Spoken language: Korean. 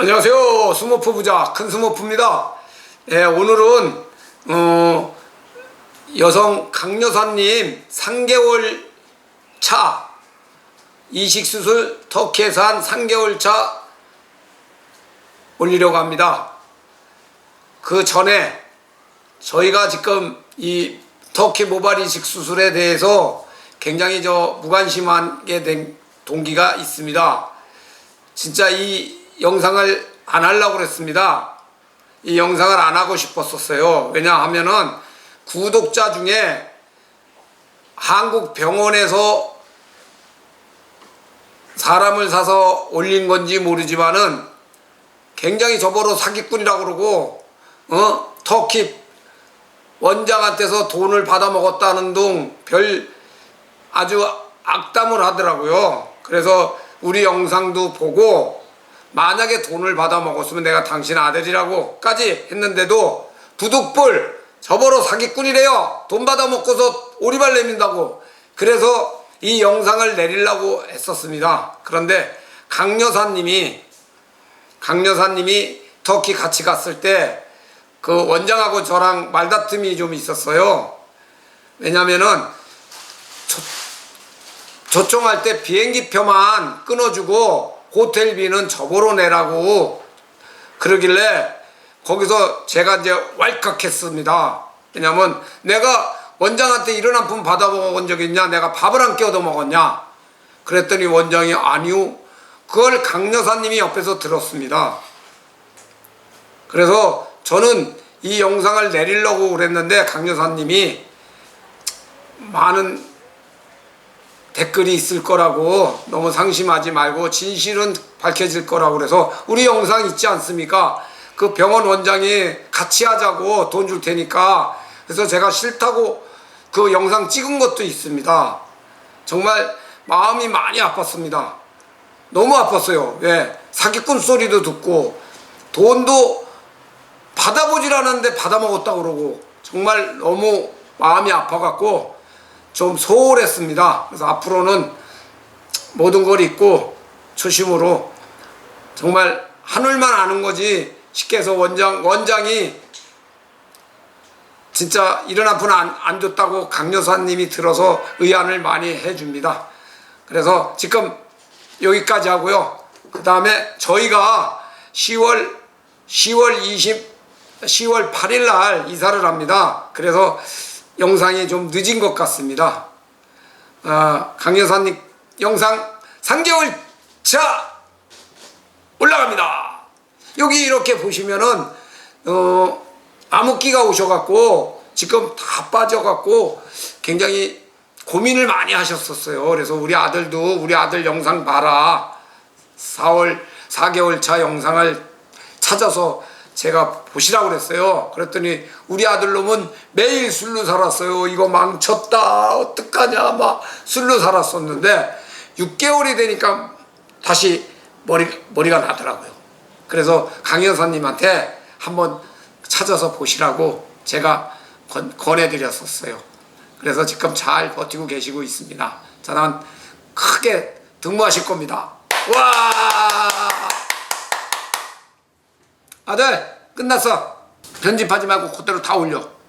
안녕하세요. 스모프 부자 큰 스모프입니다. 예, 오늘은 어, 여성 강여사님 3개월 차 이식 수술 터키에서 한 3개월 차 올리려고 합니다. 그 전에 저희가 지금 이 터키 모발 이식 수술에 대해서 굉장히 저 무관심하게 된 동기가 있습니다. 진짜 이 영상을 안 하려고 그랬습니다. 이 영상을 안 하고 싶었었어요. 왜냐하면은 구독자 중에 한국 병원에서 사람을 사서 올린 건지 모르지만은 굉장히 저보러 사기꾼이라고 그러고 어 터키 원장한테서 돈을 받아 먹었다는 둥 별 아주 악담을 하더라고요. 그래서 우리 영상도 보고 만약에 돈을 받아 먹었으면 내가 당신 아들이라고까지 했는데도 부득불 저보러 사기꾼이래요. 돈 받아 먹고서 오리발 내민다고. 그래서 이 영상을 내리려고 했었습니다. 그런데 강 여사님이 강 여사님이 터키 같이 갔을 때 그 원장하고 저랑 말다툼이 좀 있었어요. 왜냐면은 조청할 때 비행기 표만 끊어주고 호텔비는 저보러 내라고 그러길래 거기서 제가 이제 왈칵했습니다. 왜냐면 내가 원장한테 이런 한 푼 받아 먹은 적 있냐? 내가 밥을 안 끼워도 먹었냐? 그랬더니 원장이 아니요. 그걸 강 여사님이 옆에서 들었습니다. 그래서 저는 이 영상을 내리려고 그랬는데 강 여사님이 많은 댓글이 있을 거라고 너무 상심하지 말고 진실은 밝혀질 거라고 그래서 우리 영상 있지 않습니까? 그 병원 원장이 같이 하자고 돈 줄 테니까 그래서 제가 싫다고 그 영상 찍은 것도 있습니다. 정말 마음이 많이 아팠습니다. 너무 아팠어요. 왜? 사기꾼 소리도 듣고 돈도 받아보질 않았는데 받아먹었다고 그러고 정말 너무 마음이 아파갖고 좀 소홀했습니다. 그래서 앞으로는 모든 걸 잊고 초심으로 정말 하늘만 아는 거지 쉽게 해서 원장 원장이 진짜 이런 한푼안안 줬다고 강 여사님이 들어서 의안을 많이 해줍니다. 그래서 지금 여기까지 하고요. 그 다음에 저희가 10월 10월 20 10월 8일 날 이사를 합니다. 그래서 영상이 좀 늦은 것 같습니다. 아, 강 여사님 영상 3개월 차 올라갑니다. 여기 이렇게 보시면은 어, 암흑기가 오셔갖고 지금 다 빠져갖고 굉장히 고민을 많이 하셨었어요. 그래서 우리 아들도 우리 아들 영상 봐라. 4월 4개월 차 영상을 찾아서 제가 보시라고 그랬어요. 그랬더니 우리 아들놈은 매일 술로 살았어요. 이거 망쳤다. 어떡하냐. 막 술로 살았었는데 6개월이 되니까 다시 머리, 머리가 나더라고요. 그래서 강 여사님한테 한번 찾아서 보시라고 제가 권, 권해드렸었어요. 그래서 지금 잘 버티고 계시고 있습니다. 저는 크게 등무하실 겁니다. 와! 아들 끝났어. 편집하지 말고 그대로 다 올려.